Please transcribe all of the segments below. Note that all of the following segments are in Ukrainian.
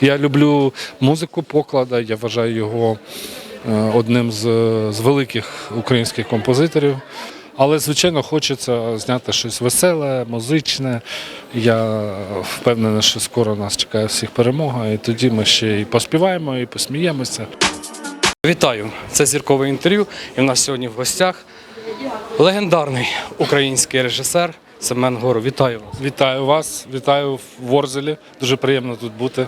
Я люблю музику поклада, я вважаю його е, одним з, з великих українських композиторів. Але, звичайно, хочеться зняти щось веселе, музичне. Я впевнений, що скоро нас чекає всіх перемога, і тоді ми ще і поспіваємо, і посміємося. Вітаю! Це зіркове інтерв'ю. І в нас сьогодні в гостях легендарний український режисер Семен Гору. Вітаю вас. Вітаю вас, вітаю в Ворзелі. Дуже приємно тут бути.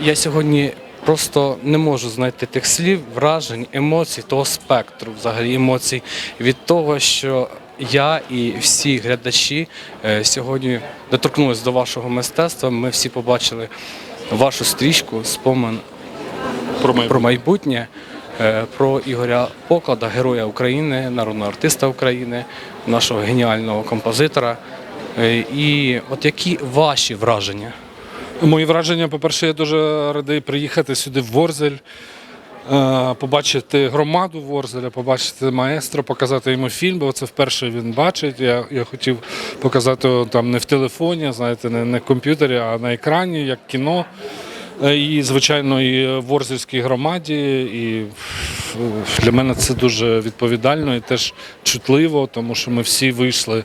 Я сьогодні просто не можу знайти тих слів, вражень, емоцій, того спектру взагалі емоцій від того, що я і всі глядачі е, сьогодні доторкнулися до вашого мистецтва. Ми всі побачили вашу стрічку спомин Про майбутнє. про майбутнє, е, про Ігоря Поклада, героя України, народного артиста України, нашого геніального композитора. Е, І от які ваші враження? Мої враження, по-перше, я дуже радий приїхати сюди в Ворзель, е, побачити громаду Ворзеля, побачити маестро, показати йому фільм, бо це вперше він бачить. Я, я хотів показати там не в телефоні, знаєте, не, в комп'ютері, а на екрані, як кіно. Е, І, звичайно, і в Ворзельській громаді. І для мене це дуже відповідально і теж чутливо, тому що ми всі вийшли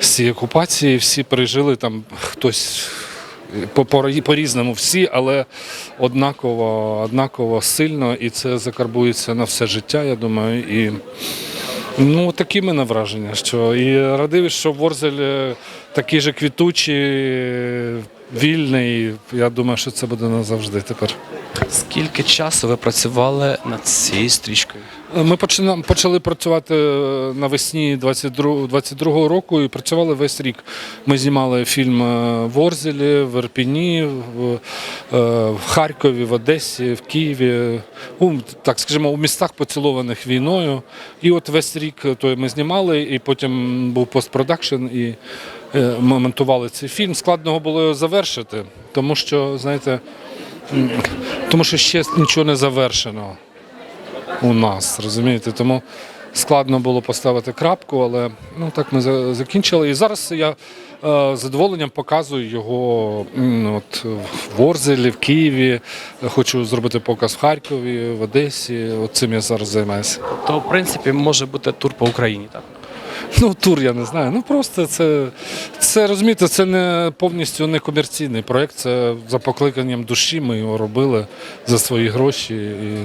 з цієї окупації, всі пережили там хтось по- по- по-різному всі, але однаково, однаково сильно, і це закарбується на все життя, я думаю. І ну, такі мене враження, що і радий, що Ворзель такий же квітучий, вільний. Я думаю, що це буде назавжди тепер. Скільки часу ви працювали над цією стрічкою? Ми почина- почали працювати е, навесні 22 22-го року і працювали весь рік. Ми знімали фільм е, в Орзелі, в Ірпіні, в, е, в Харкові, в Одесі, в Києві. У, так скажімо, у містах поцілованих війною. І от весь рік е, то ми знімали, і потім був постпродакшн, і е, ми монтували цей фільм. Складно було його завершити, тому що, знаєте, тому що ще нічого не завершено у нас, розумієте? Тому складно було поставити крапку, але ну так ми закінчили. І зараз я е, з задоволенням показую його от, в Ворзелі, в Києві. Хочу зробити показ в Харкові, в Одесі. От цим я зараз займаюся. То, в принципі, може бути тур по Україні, так? Ну, тур я не знаю. Ну просто це, це розумієте, це не повністю не комерційний проєкт, це за покликанням душі. Ми його робили за свої гроші і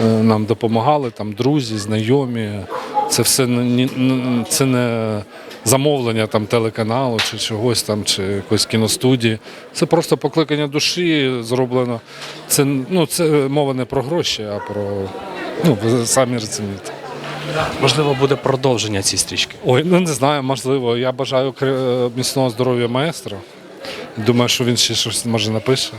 нам допомагали там друзі, знайомі. Це все не, це не замовлення там телеканалу чи чогось там, чи якоїсь кіностудії. Це просто покликання душі зроблено. Це, ну, це мова не про гроші, а про ну, ви самі розумієте. Можливо, буде продовження цієї стрічки. Ой, ну не знаю, можливо. Я бажаю міцного здоров'я маестро. Думаю, що він ще щось може напише.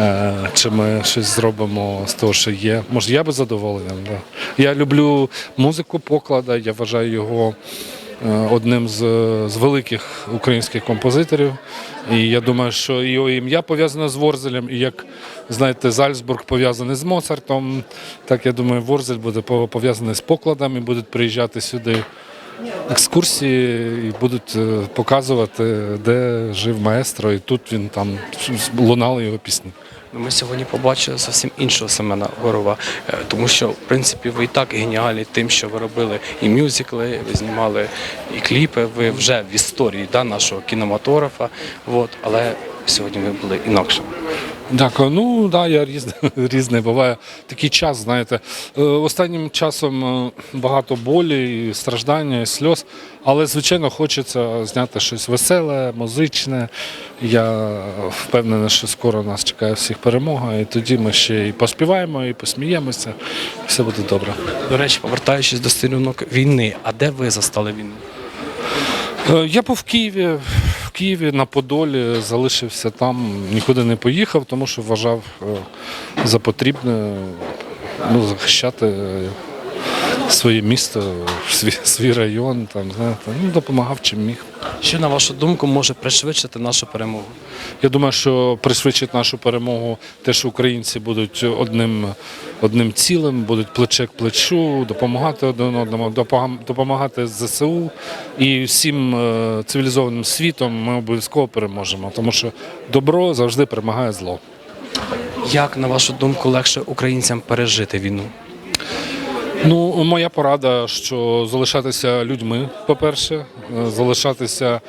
Е, Чи ми щось зробимо з того, що є. Може, я би задоволений. Да. Я люблю музику поклада, я вважаю його е, одним з, з великих українських композиторів. І я думаю, що його ім'я пов'язане з Ворзелем, і як знаєте, Зальцбург пов'язаний з Моцартом, так я думаю, Ворзель буде по- пов'язаний з покладом і будуть приїжджати сюди екскурсії і будуть е, показувати, де жив маестро, і тут він там лунали його пісні. Ну, Ми сьогодні побачили зовсім іншого Семена Горова, е, тому що, в принципі, ви і так геніальні тим, що ви робили і мюзикли, ви знімали і кліпи, ви вже в історії да, нашого кінематографа. От, але сьогодні ви були інакше. Дякую. Ну да, я різний, різний буває. Такий час, знаєте. Е, Останнім часом е, багато болі, і страждання, і сльоз. Але, звичайно, хочеться зняти щось веселе, музичне. Я впевнений, що скоро нас чекає всіх перемога, і тоді ми ще і поспіваємо, і посміємося. і Все буде добре. До речі, повертаючись до сторінок війни, а де ви застали війну? Е, Я був в Києві, Києві на Подолі, залишився там, нікуди не поїхав, тому що вважав е, за потрібне ну, захищати е, своє місто, свій, свій район, там, знаєте, ну, допомагав чим міг. Що, на вашу думку, може пришвидшити нашу перемогу? Я думаю, що пришвидшить нашу перемогу те, що українці будуть одним, одним цілим, будуть плече к плечу, допомагати один одному, допомагати- ЗСУ і всім е, цивілізованим світом ми обов'язково переможемо, тому що добро завжди перемагає зло. Як на вашу думку легше українцям пережити війну? Ну, моя порада, що залишатися людьми, по-перше, е, залишатися, е,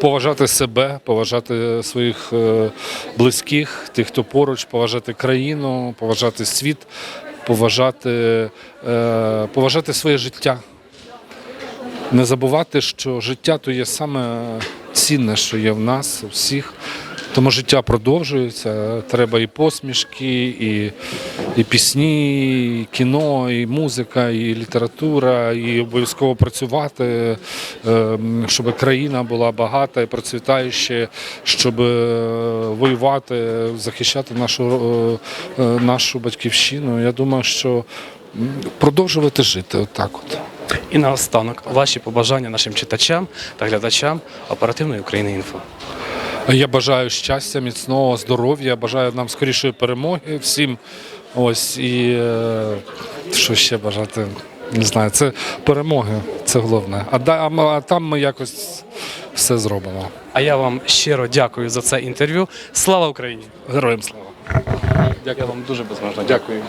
поважати себе, поважати своїх е, близьких, тих, хто поруч, поважати країну, поважати світ, поважати, поважати своє життя. Не забувати, що життя то є саме цінне, що є в нас, у всіх. Тому життя продовжується. Треба і посмішки, і, і пісні, і кіно, і музика, і література, і обов'язково працювати, е, щоб країна була багата і процвітаюча, щоб е, воювати, захищати нашу, е, нашу батьківщину. Я думаю, що продовжувати жити отак от. І наостанок ваші побажання нашим читачам та глядачам оперативної України інфо. Я бажаю щастя, міцного здоров'я, бажаю нам скорішої перемоги всім. Ось і е, що ще бажати? Не знаю, це перемоги, це головне. А, да- а, а там ми якось все зробимо. А я вам щиро дякую за це інтерв'ю. Слава Україні! Героям слава! Я вам дуже безмежно Дякую.